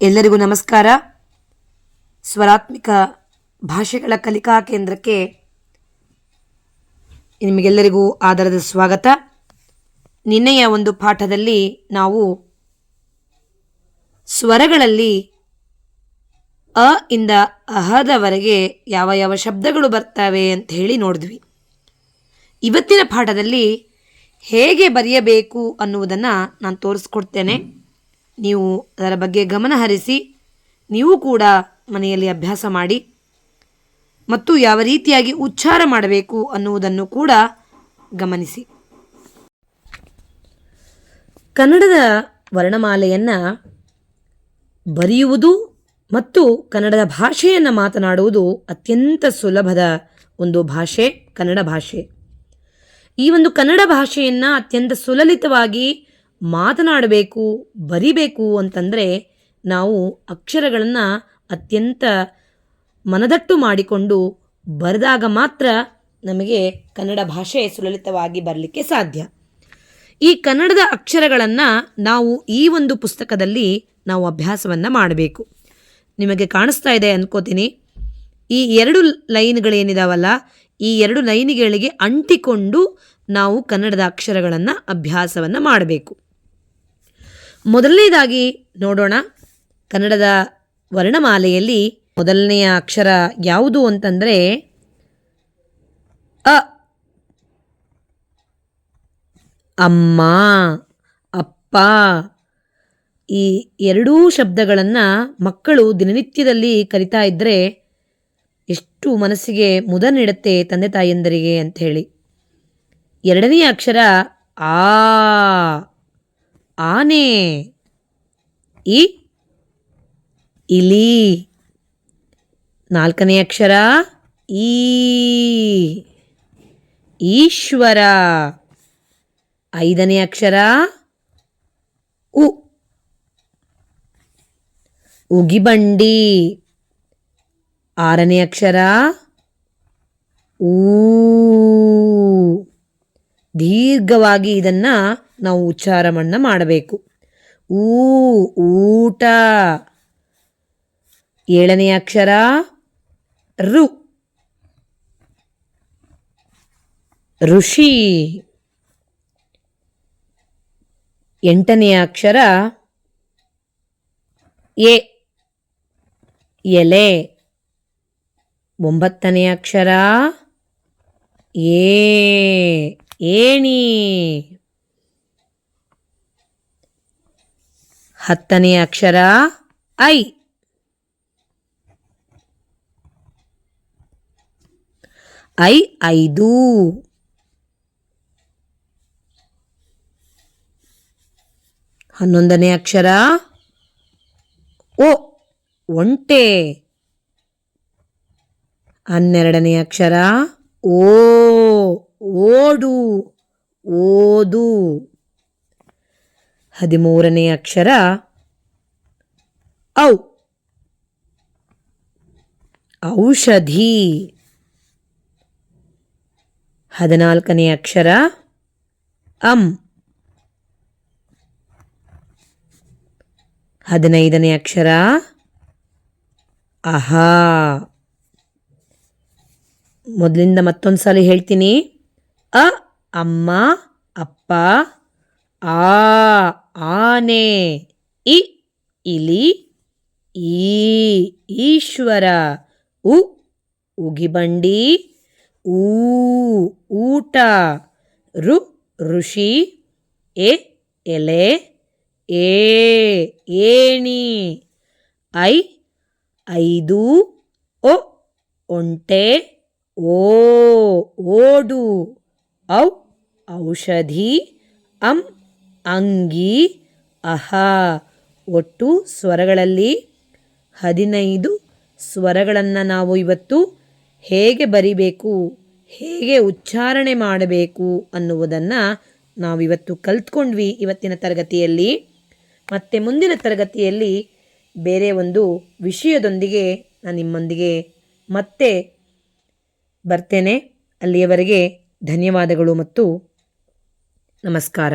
ಎಲ್ಲರಿಗೂ ನಮಸ್ಕಾರ. ಸ್ವರಾತ್ಮಿಕ ಭಾಷೆಗಳ ಕಲಿಕಾ ಕೇಂದ್ರಕ್ಕೆ ನಿಮಗೆಲ್ಲರಿಗೂ ಆಧಾರದ ಸ್ವಾಗತ. ನಿನ್ನೆಯ ಒಂದು ಪಾಠದಲ್ಲಿ ನಾವು ಸ್ವರಗಳಲ್ಲಿ ಅ ಇಂದ ಅಹದವರೆಗೆ ಯಾವ ಯಾವ ಶಬ್ದಗಳು ಬರ್ತವೆ ಅಂತ ಹೇಳಿ ನೋಡಿದ್ವಿ. ಇವತ್ತಿನ ಪಾಠದಲ್ಲಿ ಹೇಗೆ ಬರೆಯಬೇಕು ಅನ್ನುವುದನ್ನು ನಾನು ತೋರಿಸ್ಕೊಡ್ತೇನೆ. ನೀವು ಅದರ ಬಗ್ಗೆ ಗಮನ ಹರಿಸಿ, ನೀವು ಕೂಡ ಮನೆಯಲ್ಲಿ ಅಭ್ಯಾಸ ಮಾಡಿ ಮತ್ತು ಯಾವ ರೀತಿಯಾಗಿ ಉಚ್ಚಾರ ಮಾಡಬೇಕು ಅನ್ನುವುದನ್ನು ಕೂಡ ಗಮನಿಸಿ. ಕನ್ನಡದ ವರ್ಣಮಾಲೆಯನ್ನು ಬರೆಯುವುದು ಮತ್ತು ಕನ್ನಡದ ಭಾಷೆಯನ್ನು ಮಾತನಾಡುವುದು ಅತ್ಯಂತ ಸುಲಭದ ಒಂದು ಭಾಷೆ, ಕನ್ನಡ ಭಾಷೆ. ಈ ಒಂದು ಕನ್ನಡ ಭಾಷೆಯನ್ನು ಅತ್ಯಂತ ಸುಲಲಿತವಾಗಿ ಮಾತನಾಡಬೇಕು, ಬರಿಬೇಕು ಅಂತಂದರೆ ನಾವು ಅಕ್ಷರಗಳನ್ನು ಅತ್ಯಂತ ಮನದಟ್ಟು ಮಾಡಿಕೊಂಡು ಬರೆದಾಗ ಮಾತ್ರ ನಮಗೆ ಕನ್ನಡ ಭಾಷೆ ಸುಲಲಿತವಾಗಿ ಬರಲಿಕ್ಕೆ ಸಾಧ್ಯ. ಈ ಕನ್ನಡದ ಅಕ್ಷರಗಳನ್ನು ನಾವು ಈ ಒಂದು ಪುಸ್ತಕದಲ್ಲಿ ನಾವು ಅಭ್ಯಾಸವನ್ನು ಮಾಡಬೇಕು. ನಿಮಗೆ ಕಾಣಿಸ್ತಾ ಇದೆ ಅನ್ಕೋತೀನಿ. ಈ ಎರಡು ಲೈನ್ಗಳೇನಿದಾವಲ್ಲ, ಈ ಎರಡು ಲೈನ್ಗಳಿಗೆ ಅಂಟಿಕೊಂಡು ನಾವು ಕನ್ನಡದ ಅಕ್ಷರಗಳನ್ನು ಅಭ್ಯಾಸವನ್ನು ಮಾಡಬೇಕು. ಮೊದಲನೇದಾಗಿ ನೋಡೋಣ. ಕನ್ನಡದ ವರ್ಣಮಾಲೆಯಲ್ಲಿ ಮೊದಲನೆಯ ಅಕ್ಷರ ಯಾವುದು ಅಂತಂದರೆ ಅ. ಅಮ್ಮ, ಅಪ್ಪ ಈ ಎರಡೂ ಶಬ್ದಗಳನ್ನು ಮಕ್ಕಳು ದಿನನಿತ್ಯದಲ್ಲಿ ಕಲಿತಾ ಇದ್ದರೆ ಎಷ್ಟು ಮನಸ್ಸಿಗೆ ಮುದ ನೀಡುತ್ತೆ ತಂದೆ ತಾಯಿಯಂದರಿಗೆ ಅಂತ ಹೇಳಿ. ಎರಡನೇ ಅಕ್ಷರ ಆ. ಆನೆ. ಇ ಇಲಿ. ನಾಲ್ಕನೇ ಅಕ್ಷರ, ಈ. ಈಶ್ವರ. ಐದನೇ ಅಕ್ಷರ, ಉ. ಉಗಿಬಂಡಿ. ಆರನೇ ಅಕ್ಷರ, ಊ. ದೀರ್ಘವಾಗಿ ಇದನ್ನು ನಾವು ಉಚ್ಚಾರವನ್ನು ಮಾಡಬೇಕು. ಊ, ಊಟ. ಏಳನೇ ಅಕ್ಷರ, ರು. ಋಷಿ. ಎಂಟನೆಯ ಅಕ್ಷರ, ಎ. ಎಲೆ. ಒಂಬತ್ತನೇ ಅಕ್ಷರ ಏ ಏಣಿ. ಹತ್ತನೇ ಅಕ್ಷರ ಐ. ಐ ಐದು. ಹನ್ನೊಂದನೇ ಅಕ್ಷರ ಓ ಒಂಟೆ. ಹನ್ನೆರಡನೇ ಅಕ್ಷರ ಓ ಓಡು ಓದು. ಹದಿಮೂರನೇ ಅಕ್ಷರ. ಔ. ಔಷಧಿ. ಹದಿನಾಲ್ಕನೇ ಅಕ್ಷರ. ಅಂ. ಹದಿನೈದನೇ ಅಕ್ಷರ. ಅಹಾ. ಮೊದಲಿಂದ ಮತ್ತೊಂದು ಸಲ ಹೇಳ್ತೀನಿ. ಅ, ಅಮ್ಮ, ಅಪ್ಪ ಆ ಆನೆ ಇ ಇಲಿ ಈ ಈಶ್ವರ ಉ ಉಗಿಬಂಡಿ ಊ ಊಟ ರು ಋಷಿ ಎ ಎಲೆ ಏ ಏಣಿ ಐ ಐದು ಒ ಒಂಟೆ ಓ ಓಡು ಔ ಔಷಧಿ ಅಂ ಅಂಗಿ, ಅಹ, ಒಟ್ಟು ಸ್ವರಗಳಲ್ಲಿ ಹದಿನೈದು ಸ್ವರಗಳನ್ನು ನಾವು ಇವತ್ತು ಹೇಗೆ ಬರಿಬೇಕು, ಹೇಗೆ ಉಚ್ಚಾರಣೆ ಮಾಡಬೇಕು ಅನ್ನುವುದನ್ನು ನಾವಿವತ್ತು ಕಲ್ತ್ಕೊಂಡ್ವಿ ಇವತ್ತಿನ ತರಗತಿಯಲ್ಲಿ. ಮತ್ತು ಮುಂದಿನ ತರಗತಿಯಲ್ಲಿ ಬೇರೆ ಒಂದು ವಿಷಯದೊಂದಿಗೆ ನಾನು ನಿಮ್ಮೊಂದಿಗೆ ಮತ್ತೆ ಬರ್ತೇನೆ. ಅಲ್ಲಿಯವರೆಗೆ ಧನ್ಯವಾದಗಳು ಮತ್ತು ನಮಸ್ಕಾರ.